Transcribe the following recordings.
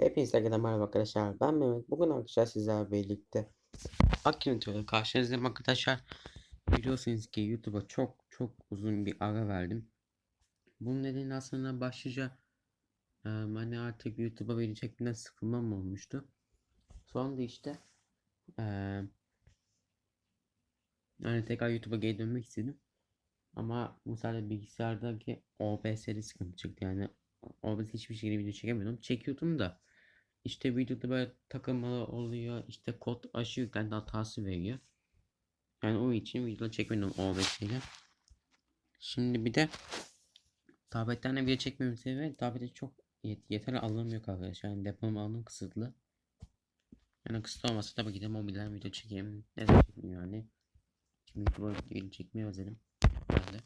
Hepinize herkese merhaba arkadaşlar. Ben Mehmet. Bugün arkadaşlar sizlerle birlikte Akino'da karşınızdayım arkadaşlar. Biliyorsunuz ki YouTube'a çok çok uzun bir ara verdim. Bunun nedeni aslında başlıca e, hani artık YouTube'a çekmeden sıkılmam olmuştu. Sonra işte e, yani tekrar YouTube'a geri dönmek istedim. Ama bu sefer bilgisayardaki OBS'de sıkıntı çıktı yani OBS hiçbir şekilde video çekemiyordum. Çekiyordum da işte videoda böyle takılmalar oluyor. işte kod aşırı yüklendi hatası veriyor. Yani o için video çekmedim OBS ile. Şimdi bir de tabletten de video çekmiyorum sebebi tablette çok yet yeterli alanım yok arkadaşlar. Yani depolama alanım kısıtlı. Yani kısıtlı olmasa tabii ki de mobilden video çekeyim. Neden çekmiyor yani. Şimdi YouTube'a video çekmeyi özledim. Ben de.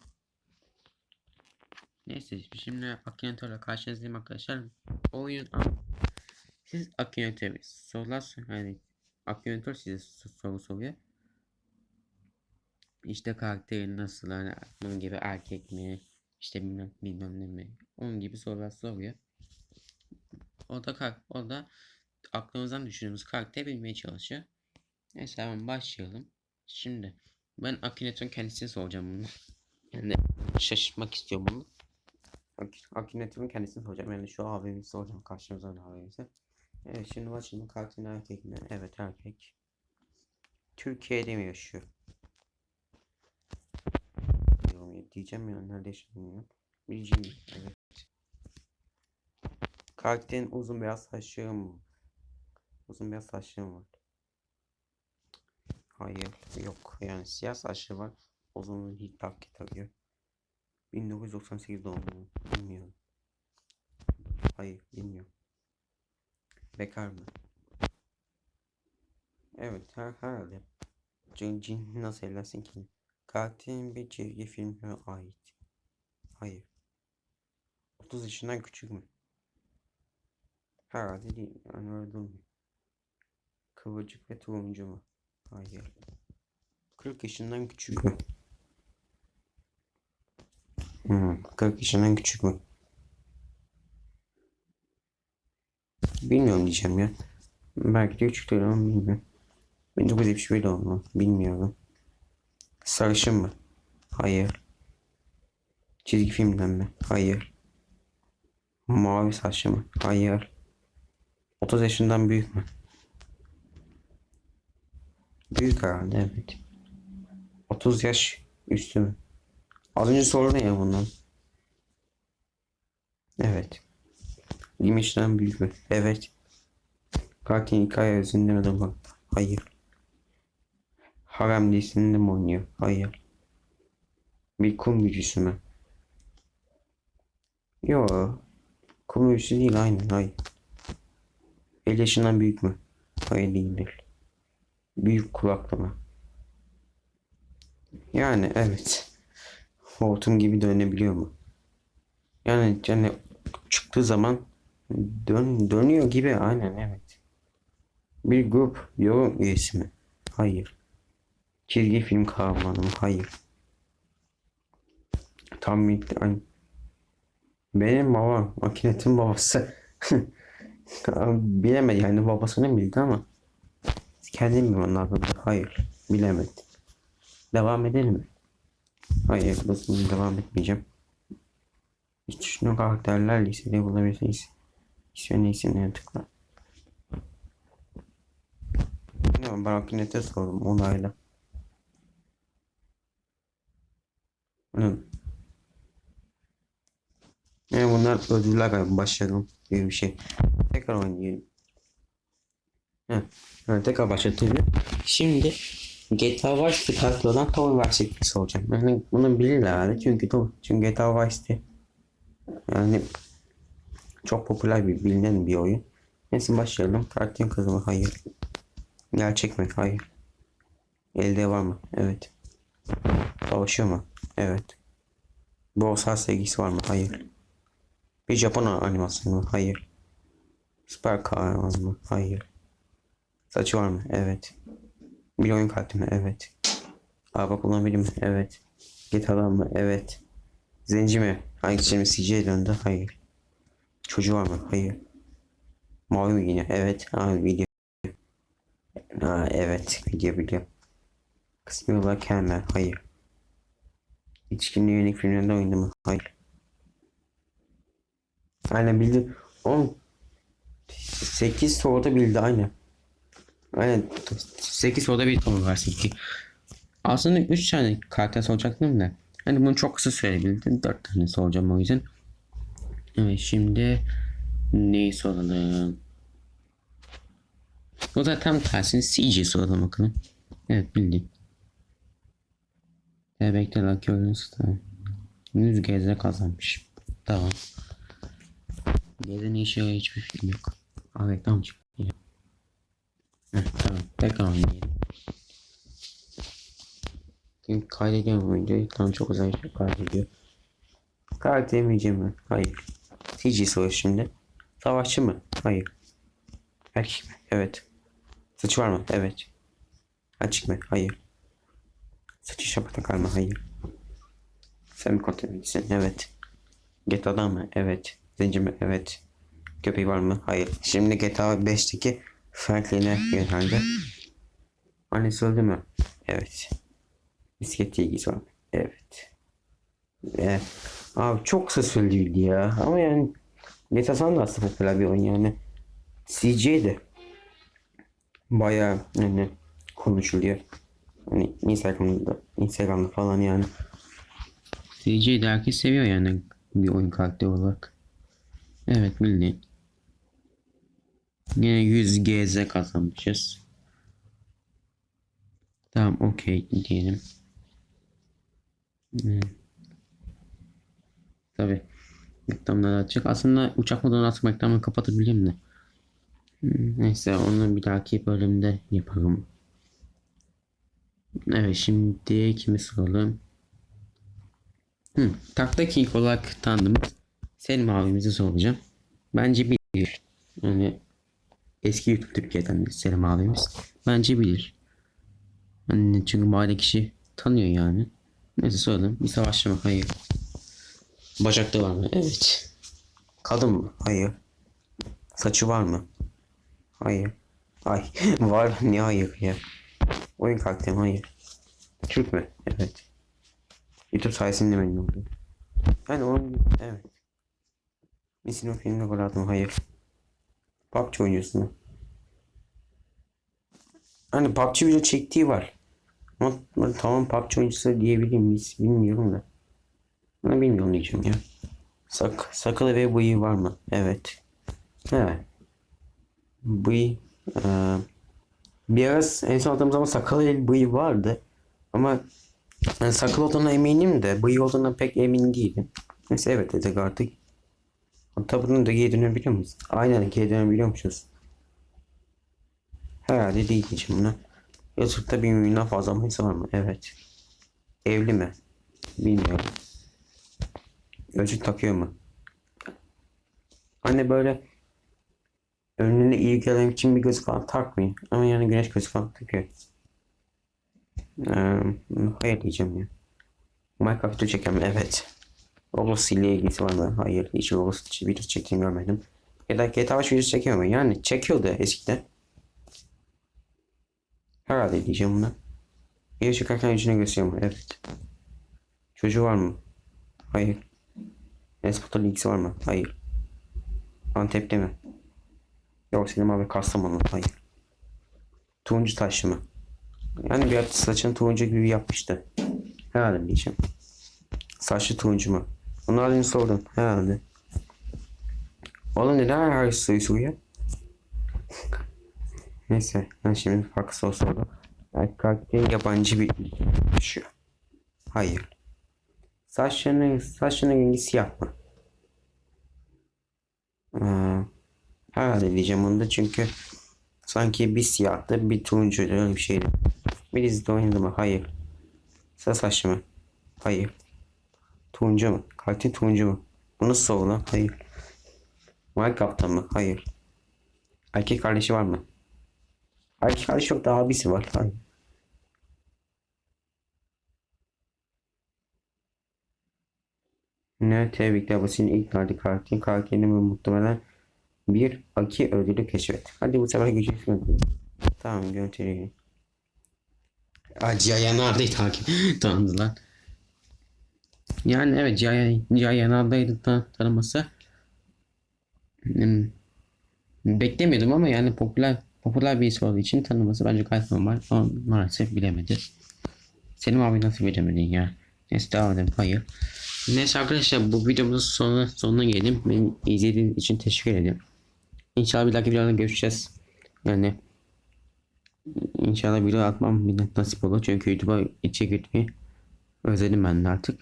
Neyse şimdi Akinator'la karşınızdayım arkadaşlar. Oyun siz Akinator sorular yani Akinator size soru soruyor. İşte karakteri nasıl hani bunun gibi erkek mi işte bilmem, bilmem ne mi onun gibi sorular soruyor. O da o da aklımızdan düşündüğümüz karakteri bilmeye çalışıyor. Neyse hemen başlayalım. Şimdi ben Akinator'un kendisini soracağım bunu. Yani şaşırtmak istiyorum bunu. Akinator'un kendisini soracağım. Yani şu abimizi soracağım. Karşımıza abimizi. Evet şimdi başlayalım. Katil erkek mi? Evet erkek. Türkiye'de mi yaşıyor? Diyorum, diyeceğim ya nerede yaşamıyor. Bileceğim. Evet. Karakterin uzun beyaz saçları mı? Uzun beyaz saçları var? Hayır yok. Yani siyah saçlı var. Uzun hiç takip takıyor. 1998 doğumlu. Bilmiyorum. Hayır bilmiyorum. Bekar mı? Evet her herhalde. Cin, cin nasıl evlensin ki? Katilin bir çizgi filme ait. Hayır. 30 yaşından küçük mü? Herhalde değil. Yani öyle durmuyor. Kıvırcık ve turuncu mu? Hayır. 40 yaşından küçük mü? Hmm, 40 yaşından küçük mü? Bilmiyorum diyeceğim ya. Belki de küçüktür ama bilmiyorum. 1971 doğumlu. Bilmiyorum. Sarışın mı? Hayır. Çizgi filmden mi? Hayır. Mavi saçlı mı? Hayır. 30 yaşından büyük mü? Büyük herhalde evet. 30 yaş üstü mü? Az önce soru ne ya bundan? Evet. 20 yaşından büyük mü? Evet. Katil hikaye özünde mi bak? Hayır. Harem dizisinde mi oynuyor? Hayır. Bir kum büyücüsü mü? Yo. Kum büyücüsü değil aynen hayır. 50 yaşından büyük mü? Hayır değildir. Büyük kulaklı mı? Yani evet. Hortum gibi dönebiliyor mu? Yani yani çıktığı zaman dön dönüyor gibi aynen evet. Bir grup yorum üyesi mi? Hayır. Çizgi film kahramanı mı? Hayır. Tam bir benim babam makinetin babası. Bilemedi yani babasını bildi ama kendim bilmem lazım. Hayır. Bilemedi. Devam edelim mi? Hayır. Devam etmeyeceğim. Hiç düşünün karakterler listede bulabilirsiniz. İsmini isimlerine tıkla. Ben Akınet'e sordum onayla. Hı. Yani bunlar ödüller gibi bir şey. Tekrar oynayalım. Heh. Evet, tekrar başlatıyorum. Şimdi GTA Vice karakter olan Toy Vice soracağım. Yani bunu bilirler herhalde çünkü. Çünkü GTA Vice City yani çok popüler bir bilinen bir oyun. Neyse başlayalım. Karakterin kızı mı? Hayır. Gerçek mi? Hayır. Elde var mı? Evet. Savaşıyor mu? Evet. Boğazlar sevgisi var mı? Hayır. Bir Japon animasyonu mu? Hayır. Süper kahraman mı? Hayır. Saçı var mı? Evet. Bir oyun kartı mı? Evet. Araba kullanabilir mi? Evet. GTA'dan mı? Evet. Zenci mi? Hangisi mi? CJ döndü? Hayır. Çocuğu var mı? Hayır. Mavi mi giyiniyor? Evet. Ha video. Ha evet. Video video. Kısmi olarak kelime. Hayır. İçkinli yönelik filmlerinde oynadı mı? Hayır. Aynen bildi. 10 8 soruda bildi aynen. Aynen 8 soruda bir soru versin ki. Aslında 3 tane karakter soracaktım da. Hani bunu çok kısa söyleyebildim. 4 tane soracağım o yüzden. Evet şimdi neyi soralım? O da tam tersini CG soralım bakalım. Evet bildim. Bebekte Lucky Oyuncu'da 100 geze kazanmış. Tamam. Geze ne işe yarıyor hiçbir fikrim yok. Aa reklam çıktı. tamam. Tekrar oynayalım. Çünkü kaydediyorum oyuncu. Tam çok güzel şey kaydediyor. Karakter miyeceğim mi? Hayır. Soru şimdi. Savaşçı mı? Hayır. Erkek mi? Evet. Saçı var mı? Evet. Açık mı? Hayır. Saçı şapka takar mı? Hayır. Sen mi kontrolcüsün? Evet. GTA'dan mı? Evet. Zenci mi? Evet. Köpeği var mı? Hayır. Şimdi GTA 5'teki farklarına yöneldi. Annesi öldü mü? Evet. Bisiklet ilgisi var mı? Evet. Evet. Abi çok kısa sürdüydü ya. Ama yani GTA San da aslında mesela bir oyun yani. CJ'de bayağı yani konuşuluyor. Hani Instagram'da, Instagram'da falan yani. CJ'yi de herkes seviyor yani bir oyun karakteri olarak. Evet bildiğin. Yine 100 GZ kazanmışız. Tamam okey diyelim. Hmm. Tabi. Reklamlar açık. Aslında uçak modunu açıp reklamı kapatabilirim de. Hmm, Neyse onu bir dahaki bölümde yaparım. Evet şimdi kimi soralım? Hmm, takta king olarak tanıdığımız Selim abimizi soracağım. Bence bilir. Yani eski YouTube Türkiye'den de Selim abimiz. Bence bilir. Hani çünkü mahalle kişi tanıyor yani. Neyse soralım. Bir savaşçı? Hayır. Bacakta var mı? Evet. Kadın mı? Hayır. Saçı var mı? Hayır. Ay var niye hayır ya? Oyun mi? hayır. Türk mü? Evet. YouTube sayesinde memnun oldum. Yani oyun evet. Misin o filmde gol hayır. PUBG oynuyorsun? Hani PUBG video çektiği var. Ama tamam PUBG oyuncusu diyebilir miyiz bilmiyorum da. Ben bilmiyorum diyeceğim ya. Sak sakalı ve bıyığı var mı? Evet. Evet. Bıyığı eee biraz en son attığım zaman sakalı ve bıyığı vardı. Ama yani sakal olduğuna eminim de bıyığı olduğuna pek emin değilim. Neyse evet dedik artık. Hatta bunu da geri dönebiliyor muyuz? Aynen geri dönebiliyormuşuz. Herhalde değil diyeceğim buna. YouTube'da bir milyondan fazla mayısı var mı? Evet. Evli mi? Bilmiyorum. Gözlük takıyor mu? Hani böyle önüne iyi gelen için bir gözlük falan takmıyor. Ama yani güneş gözlük falan takıyor. Ee, hayır diyeceğim ya. Minecraft'ı çekelim evet. Roblox ile ilgisi var mı? Hayır. Hiç Roblox video çektiğini görmedim. Ya da GTA 5 videosu çekiyor mu? Yani çekiyordu eskiden. Herhalde diyeceğim buna. Video çıkarken yüzüne gösteriyor mu? Evet. Çocuğu var mı? Hayır. Esport'la ilgisi var mı? Hayır. Antep'te mi? Yok Selim abi Kastamonu. Hayır. Turuncu taşlı mı? Yani bir saçını turuncu gibi yapmıştı. Herhalde diyeceğim. Saçlı turuncu mu? Az önce sordum. Herhalde. Oğlum neden her soruyu soruyor? Neyse. Ben şimdi farklı soru sordum. Karakterin yabancı bir düşüyor. Hayır. Saçlarının, saçlarının rengi siyah mı? Ee, herhalde diyeceğim onu da çünkü sanki bir siyahtı bir turuncuydu öyle bir şeydi. Bir dizide oynadı mı? Hayır. Sarı saçlı mı? Hayır. Turuncu mu? Katil turuncu mu? Bu nasıl soru lan? Hayır. Minecraft'ta mı? Hayır. Erkek kardeşi var mı? Erkek kardeşi yok da abisi var. Hayır. Ne tebrikler bu senin ilk kartı karakterin karakterini ve muhtemelen bir Aki ödülü keşfet. Hadi bu sefer gücü ödülü. Tamam götüreyim. Acıya yanardayı takip tanıdılar. Yani evet Cihan Cihan yanardaydı tan tanıması. Hmm, Beklemiyordum ama yani popüler popüler birisi olduğu için tanıması bence gayet normal. Ama maalesef bilemedi. Selim abi nasıl bilemedin ya? Neyse devam edelim. Hayır. Neyse arkadaşlar bu videomuzun sonuna, sonuna gelelim. Beni izlediğiniz için teşekkür ederim. İnşallah bir dahaki videoda görüşeceğiz. Yani inşallah video atmam bir nasip olur. Çünkü YouTube'a içe gitmeyi özledim ben de artık.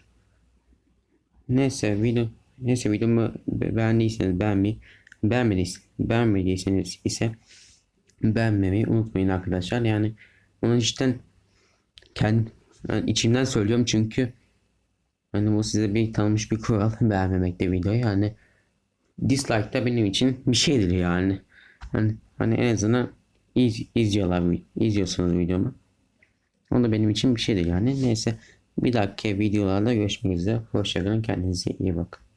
Neyse video neyse videomu be- beğendiyseniz beğenmeyi beğenmediyseniz, beğenmediyseniz ise beğenmemeyi unutmayın arkadaşlar. Yani onu cidden kendi yani içimden söylüyorum çünkü hani bu size bir tanınmış bir kural beğenmemekte video yani dislike da benim için bir şeydir yani. Hani, hani en azından iz, izliyorlar izliyorsunuz videomu. O da benim için bir şeydir yani. Neyse bir dahaki videolarda görüşmek üzere. Hoşçakalın. Kendinize iyi bakın.